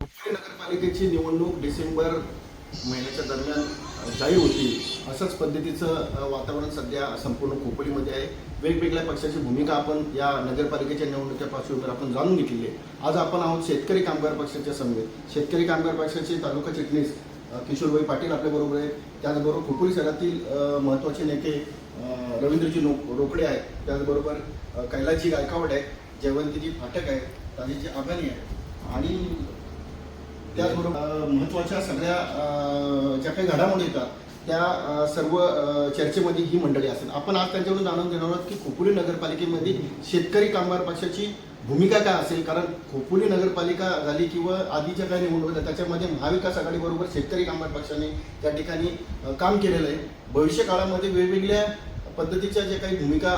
नगरपालिकेची निवडणूक डिसेंबर महिन्याच्या दरम्यान जाहीर होती. असंच पद्धतीचं वातावरण सध्या संपूर्ण खोपोलीमध्ये आहे. वेगवेगळ्या पक्षाची भूमिका आपण या नगरपालिकेच्या निवडणुकीच्या पार्श्वभूमीवर आपण जाणून घेतलेली आहे. आज आपण आहोत शेतकरी कामगार पक्षाच्या समवेत शेतकरी कामगार पक्षाचे तालुका चिटणीस किशोरभाई पाटील आपल्याबरोबर आहेत. त्याचबरोबर खोपोली शहरातील महत्त्वाचे नेते रवींद्रजी नो रोकडे आहेत. त्याचबरोबर कैलाची कैलासजी गायकवाड आहेत. जयवंतीजी फाटक आहेत. राजेजी आघाणी आहे आणि त्याचबरोबर महत्त्वाच्या सगळ्या ज्या काही घडामोडी येतात त्या सर्व चर्चेमध्ये ही मंडळी असतात. आपण आज त्यांच्याकडून जाणून घेणार आहोत की खोपोली नगरपालिकेमध्ये शेतकरी कामगार पक्षाची भूमिका काय असेल? कारण खोपोली नगरपालिका झाली किंवा आधीच्या काही निवडणूक होत्या त्याच्यामध्ये महाविकास आघाडीबरोबर शेतकरी कामगार पक्षाने त्या ठिकाणी काम केलेलं आहे. भविष्य काळामध्ये वेगवेगळ्या पद्धतीच्या ज्या काही भूमिका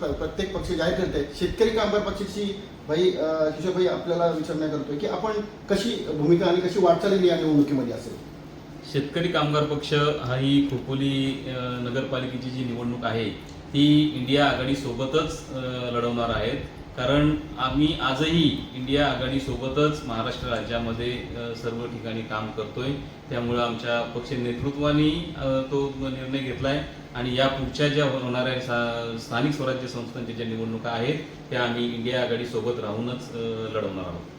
प्रत्येक पक्ष जाहीर करत आहेत शेतकरी कामगार पक्षाची भाई अ, किशोरभाई आपल्याला विचारणा करतोय की आपण कशी भूमिका आणि कशी वाटचाल या निवडणुकीमध्ये असेल? शेतकरी कामगार पक्ष हा ही खोपोली नगरपालिकेची जी निवडणूक आहे ती इंडिया आघाडीसोबतच लढवणार आहेत. कारण आम्ही आजही इंडिया आघाडीसोबतच महाराष्ट्र राज्यामध्ये सर्व ठिकाणी काम करतोय. त्यामुळं आमच्या पक्ष नेतृत्वाने तो निर्णय घेतला आहे आणि या पुढच्या ज्या होणाऱ्या सा- स्थानिक स्वराज्य संस्थांच्या ज्या निवडणुका आहेत त्या आम्ही इंडिया आघाडी सोबत राहूनच लढवणार आहोत.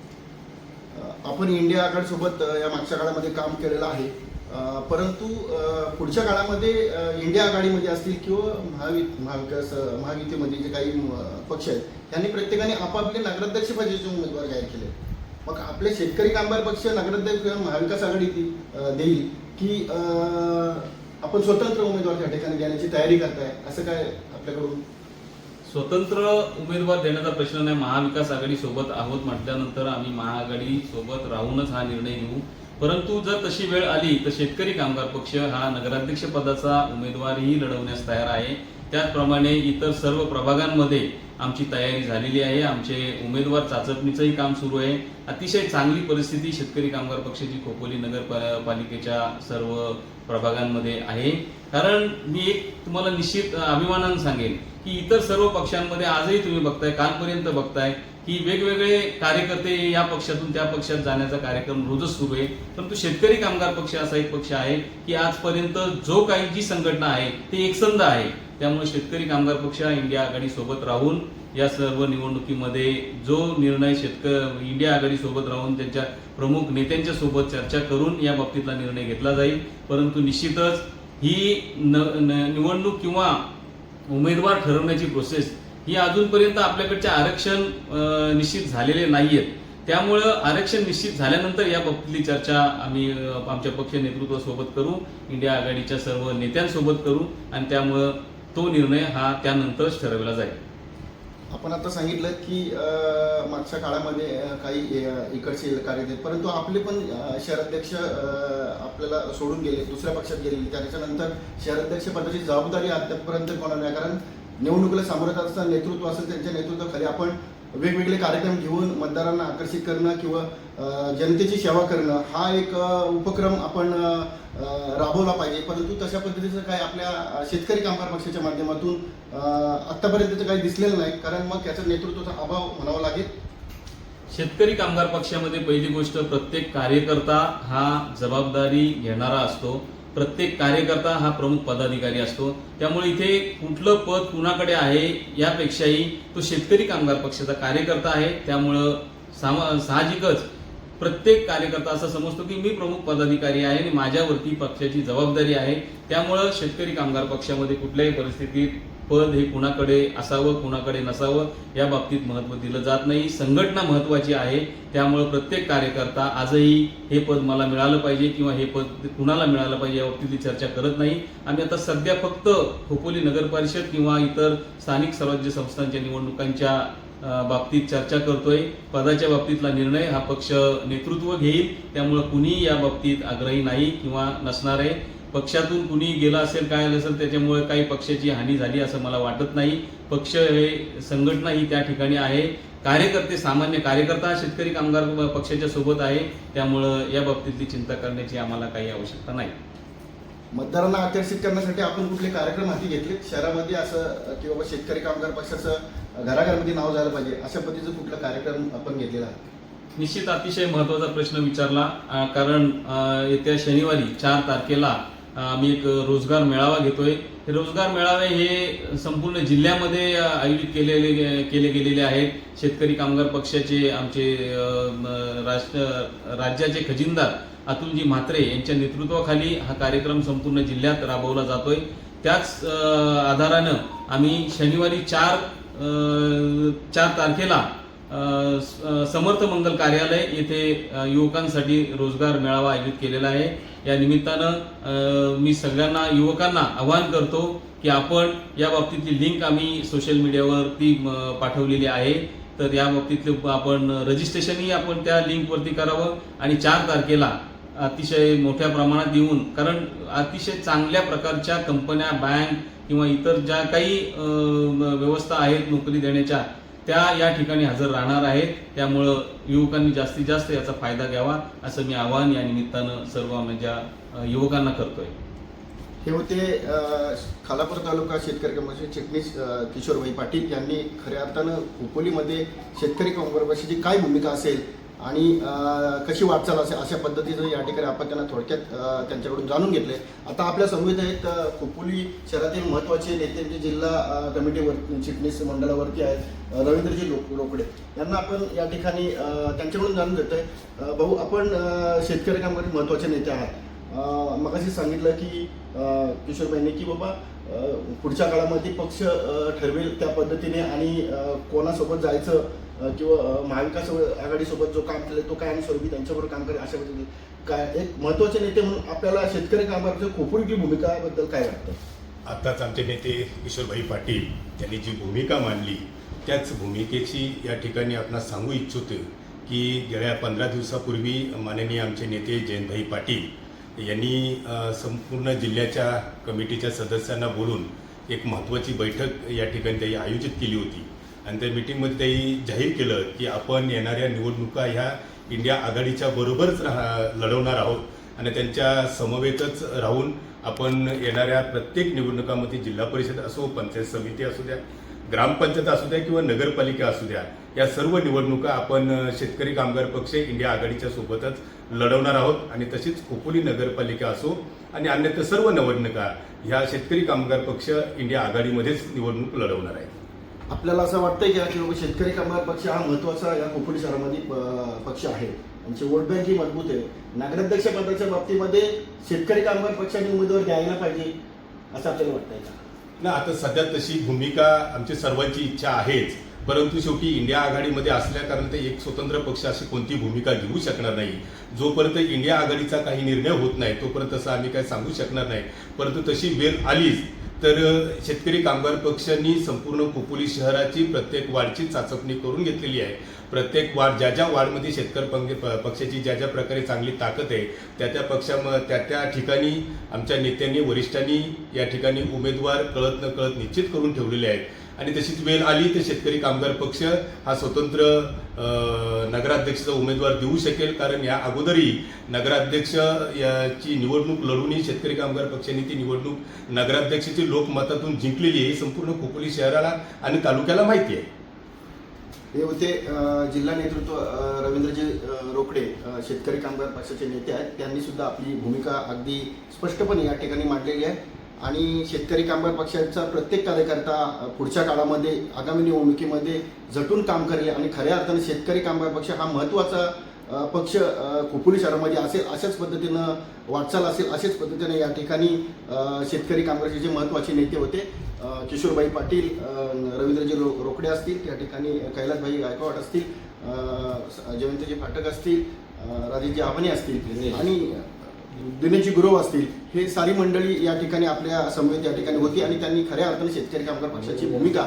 आपण इंडिया आघाडीसोबत या मागच्या काळामध्ये काम केलेलं आहे. परंतु पुढच्या काळामध्ये इंडिया आघाडीमध्ये म्हणजे असतील किंवा महावि महाविकास महायुतीमध्ये जे काही पक्ष आहेत त्यांनी प्रत्येकाने आपापले नगराध्यक्ष पदाचे उमेदवार जाहीर केले. मग आपले शेतकरी कामगार पक्ष नगराध्यक्ष महाविकास आघाडी देईल की आपण स्वतंत्र उमेदवार त्या ठिकाणी देण्याची तयारी करताय असं काय आपल्याकडून? स्वतंत्र उमेदवार देण्याचा प्रश्न नाही. महाविकास आघाडी सोबत आहोत म्हटल्यानंतर आम्ही महाआघाडी सोबत राहूनच हा निर्णय घेऊ. परंतु जर तशी वेळ आली तर शेतकरी कामगार पक्ष हा नगराध्यक्ष पदाचा उमेदवारही लढवण्यास तयार आहे. त्याचप्रमाणे इतर सर्व प्रभागांमध्ये आमची तयारी झालेली आहे. आमचे उमेदवार चाचपणीचंही काम सुरू आहे. अतिशय चांगली परिस्थिती शेतकरी कामगार पक्षाची खोपोली नगर पालिकेच्या सर्व प्रभागांमध्ये आहे. कारण मी एक तुम्हाला निश्चित अभिमानानं सांगेन की इतर सर्व पक्षांमध्ये आजही तुम्ही बघताय कालपर्यंत बघताय की वेगवेगळे कार्यकर्ते या पक्षातून त्या पक्षात जाण्याचा कार्यक्रम रोजच सुरू आहे. परंतु शेतकरी कामगार पक्ष असा एक पक्ष आहे की आजपर्यंत जो काही जी संघटना आहे ती एकसंध आहे. त्यामुळे शेतकरी कामगार पक्ष इंडिया आघाडी सोबत राहून या सर्व निवडणुकीमध्ये जो निर्णय शेतक इंडिया आघाडी सोबत राहून त्यांच्या प्रमुख नेत्यांच्या सोबत चर्चा करून या बाबतीतला निर्णय घेतला जाईल. परंतु निश्चितच ही न, निवडणूक किंवा उमेदवार ठरवण्याची प्रोसेस ही अजूनपर्यंत आपल्याकडचे आरक्षण निश्चित झालेले नाही आहेत त्यामुळं आरक्षण निश्चित झाल्यानंतर या बाबतीतली चर्चा आम्ही आमच्या पक्ष नेतृत्वासोबत करू इंडिया आघाडीच्या सर्व नेत्यांसोबत करू आणि त्यामुळं तो निर्णय हा त्यानंतरच ठरवला जाईल आपण आता सांगितलं की मागच्या काळामध्ये काही इकडचे कार्य आहेत. परंतु आपले पण शहराध्यक्ष आपल्याला सोडून गेले दुसऱ्या पक्षात गेले त्याच्यानंतर शहराध्यक्ष पदाची जबाबदारी आतापर्यंत कोणाला नाही कारण निवडणुकीला सामोरं जात असताना नेतृत्व असेल त्यांच्या नेतृत्वाखाली आपण वेगवेगळे कार्यक्रम घेऊन मतदारांना आकर्षित करणं किंवा जनतेची सेवा करणं हा एक उपक्रम आपण राबवला पाहिजे. परंतु तशा पद्धतीचं काय आपल्या शेतकरी कामगार पक्षाच्या माध्यमातून आत्तापर्यंतचं आत्तापर्यंत काही दिसलेलं नाही. कारण मग त्याचा नेतृत्वाचा अभाव म्हणावा लागेल. शेतकरी कामगार पक्षामध्ये पहिली गोष्ट प्रत्येक कार्यकर्ता हा जबाबदारी घेणारा असतो. प्रत्येक कार्यकर्ता हा प्रमुख पदाधिकारी असतो. त्यामुळे इथे कुठलं पद कुणाकडे आहे यापेक्षाही तो शेतकरी कामगार पक्षाचा कार्यकर्ता आहे. त्यामुळं सामा साहजिकच प्रत्येक कार्यकर्ता असं समजतो की मी प्रमुख पदाधिकारी आहे आणि माझ्यावरती पक्षाची जबाबदारी आहे. त्यामुळं शेतकरी कामगार पक्षामध्ये कुठल्याही परिस्थितीत पद हे कुणाकडे असावं कुणाकडे नसावं या बाबतीत महत्त्व दिलं जात नाही. संघटना महत्त्वाची आहे. त्यामुळं प्रत्येक कार्यकर्ता आजही हे पद मला मिळालं पाहिजे किंवा हे पद कुणाला मिळालं पाहिजे या बाबतीतली चर्चा करत नाही. आम्ही आता सध्या फक्त खोपोली नगर परिषद किंवा इतर स्थानिक स्वराज्य संस्थांच्या निवडणुकांच्या बाबतीत चर्चा करतोय. पदाच्या बाबतीतला निर्णय हा पक्ष नेतृत्व घेईल. त्यामुळं कुणीही या बाबतीत आग्रही नाही किंवा नसणार आहे. पक्षातून कुणी गेलं असेल काय आलं असेल त्याच्यामुळे काही पक्षाची हानी झाली असं मला वाटत नाही. पक्ष हे संघटना ही त्या ठिकाणी आहे. कार्यकर्ते सामान्य कार्यकर्ता शेतकरी कामगार पक्षाच्या सोबत आहे. त्यामुळं या बाबतीतली चिंता करण्याची आम्हाला काही आवश्यकता नाही. मतदारांना आकर्षित करण्यासाठी आपण कुठले कार्यक्रम हाती घेतले? शहरामध्ये असं की बाबा शेतकरी कामगार पक्षाचं घराघरामध्ये नाव झालं पाहिजे अशा पद्धतीचं कुठला कार्यक्रम आपण घेतलेला निश्चित अतिशय महत्त्वाचा प्रश्न विचारला कारण येत्या शनिवारी चार तारखेला आम्ही एक रोजगार मेळावा घेतोय. हे रोजगार मेळावे हे संपूर्ण जिल्ह्यामध्ये आयोजित केलेले केले गेलेले आहेत. शेतकरी कामगार पक्षाचे आमचे राष्ट्र राज्याचे खजिनदार अतुलजी म्हात्रे यांच्या नेतृत्वाखाली हा कार्यक्रम संपूर्ण जिल्ह्यात राबवला जातोय. त्याच आधारानं आम्ही शनिवारी चार चार तारखेला समर्थ मंगल कार्यालय येथे युवकांसाठी रोजगार मेळावा आयोजित केलेला आहे. या निमित्तानं मी सगळ्यांना युवकांना आवाहन करतो की आपण या बाबतीतली लिंक आम्ही सोशल मीडियावरती पाठवलेली आहे. तर या बाबतीतले आपण रजिस्ट्रेशनही आपण त्या लिंकवरती करावं आणि चार तारखेला अतिशय मोठ्या प्रमाणात येऊन कारण अतिशय चांगल्या प्रकारच्या कंपन्या बँक किंवा इतर ज्या काही व्यवस्था आहेत नोकरी देण्याच्या त्या या ठिकाणी हजर राहणार आहेत. त्यामुळं युवकांनी जास्तीत जास्त याचा फायदा घ्यावा असं मी आवाहन या निमित्तानं सर्व माझ्या युवकांना करतोय. हे होते खालापूर तालुका शेतकरी कामगार चिटणीस अ, किशोरभाई पाटील यांनी खऱ्या अर्थानं खोपोलीमध्ये शेतकरी कामगाराची काय भूमिका असेल आणि कशी वाटचाल असे अशा पद्धतीचं या ठिकाणी आपण त्यांना थोडक्यात त्यांच्याकडून जाणून घेतले. आता आपल्या समवेत आहेत खोपोली शहरातील महत्त्वाचे नेते जे जिल्हा कमिटीवर चिटणीस मंडळावरती आहेत रवींद्रजी लोक लोकडे. यांना आपण या ठिकाणी त्यांच्याकडून जाणून घेतो आहे भाऊ आपण शेतकरी कामगार महत्त्वाचे नेते आहात. मग अशी सांगितलं की किशोरबाईंनी की बाबा पुढच्या काळामध्ये पक्ष ठरवेल त्या पद्धतीने आणि कोणासोबत जायचं किंवा महाविकास आघाडीसोबत जो काम केलं तो काय आणि त्यांच्याबरोबर काम करेल अशा पद्धतीने. काय एक महत्त्वाचे नेते म्हणून आपल्याला शेतकरी कामगारांच्या खोपोलीची भूमिकाबद्दल काय वाटतं? आत्ताच आमचे नेते किशोरभाई पाटील त्यांनी जी भूमिका मांडली त्याच भूमिकेची या ठिकाणी आपणास सांगू इच्छितो की गेल्या पंधरा दिवसापूर्वी माननीय आमचे नेते जयंतभाई पाटील यांनी संपूर्ण जिल्ह्याच्या कमिटीच्या सदस्यांना बोलून एक महत्त्वाची बैठक या ठिकाणी त्यांनी आयोजित केली होती. आणि त्या मिटिंगमध्ये त्यांनी जाहीर केलं की आपण येणाऱ्या निवडणुका ह्या इंडिया आघाडीच्या बरोबरच राहा लढवणार आहोत. आणि त्यांच्या समवेतच राहून आपण येणाऱ्या प्रत्येक निवडणुकामध्ये जिल्हा परिषद असो पंचायत समिती असू द्या ग्रामपंचायत असू द्या किंवा नगरपालिका असू द्या या सर्व निवडणुका आपण शेतकरी कामगार पक्ष इंडिया आघाडीच्या सोबतच लढवणार आहोत. आणि तशीच खोपोली नगरपालिका असो आणि अन्यथा सर्व निवडणुका ह्या शेतकरी कामगार पक्ष इंडिया आघाडीमध्येच निवडणूक लढवणार आहेत. आपल्याला असं वाटतंय की की बाबा शेतकरी कामगार पक्ष हा महत्त्वाचा या कोकण शहरामध्ये पक्ष आहे. आमचे वोट बँक ही मजबूत आहे. नगराध्यक्ष पदाच्या बाबतीमध्ये शेतकरी कामगार पक्षाने उमेदवार द्यायला पाहिजे असं आपल्याला वाटतंय का? ना आता सध्या तशी भूमिका आमची सर्वांची इच्छा आहेच. परंतु शेवटी इंडिया आघाडीमध्ये असल्या कारण ते एक स्वतंत्र पक्ष अशी कोणती भूमिका घेऊ शकणार नाही. जोपर्यंत इंडिया आघाडीचा काही निर्णय होत नाही तोपर्यंत तसं आम्ही काही सांगू शकणार नाही. परंतु तशी वेळ आलीच तर शेतकरी कामगार पक्षांनी संपूर्ण खोपोली शहराची प्रत्येक वार्डची चाचपणी करून घेतलेली आहे. प्रत्येक वार्ड ज्या ज्या वार्डमध्ये शेतकरी पंगे प- पक्षाची ज्या ज्या प्रकारे चांगली ताकद आहे त्या त्या पक्षाम त्या त्या ठिकाणी आमच्या नेत्यांनी वरिष्ठांनी या ठिकाणी उमेदवार कळत न कळत निश्चित करून ठेवलेले आहेत. आणि तशीच वेळ आली तर शेतकरी कामगार पक्ष हा स्वतंत्र नगराध्यक्षाचा उमेदवार देऊ शकेल कारण या अगोदरही नगराध्यक्ष याची निवडणूक लढूनही शेतकरी कामगार पक्षाने ती निवडणूक नगराध्यक्षाची लोकमतातून जिंकलेली आहे ही संपूर्ण खोपोली शहराला आणि तालुक्याला माहिती आहे. हे होते जिल्हा नेतृत्व रवींद्रजी रोकडे शेतकरी कामगार पक्षाचे नेते आहेत. त्यांनी सुद्धा आपली भूमिका अगदी स्पष्टपणे या ठिकाणी मांडलेली आहे. आणि शेतकरी कामगार पक्षाचा प्रत्येक कार्यकर्ता पुढच्या काळामध्ये आगामी निवडणुकीमध्ये झटून काम करेल आणि खऱ्या अर्थाने शेतकरी कामगार पक्ष हा महत्त्वाचा पक्ष खोपोली शहरामध्ये असेल अशाच पद्धतीनं वाटचाल असेल अशाच पद्धतीने या ठिकाणी शेतकरी कामगारचे जे महत्त्वाचे नेते होते किशोरबाई पाटील रवींद्रजी रो रोकडे असतील त्या ठिकाणी कैलासभाई गायकवाड असतील जयंतजी फाटक असतील अ, राजेशजी आव्हाने असतील. आणि दिनेशजी गुरव असतील हे सारी मंडळी या ठिकाणी आपल्या समवेत या ठिकाणी होती आणि त्यांनी खऱ्या अर्थाने शेतकरी कामगार पक्षाची भूमिका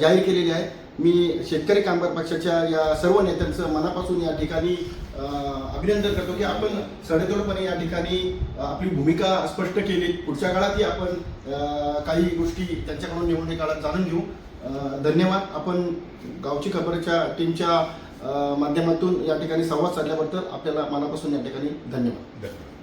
जाहीर केलेली आहे. मी शेतकरी कामगार पक्षाच्या या सर्व नेत्यांचं मनापासून या ठिकाणी अभिनंदन करतो की आपण सडेतोडपणे या ठिकाणी आपली भूमिका स्पष्ट केली पुढच्या काळातही आपण काही गोष्टी त्यांच्याकडून निवडणूक काळात जाणून घेऊ. धन्यवाद. आपण गावची खबरच्या टीमच्या माध्यमातून या ठिकाणी संवाद साधल्याबद्दल आपल्याला मनापासून या ठिकाणी धन्यवाद. धन्यवाद.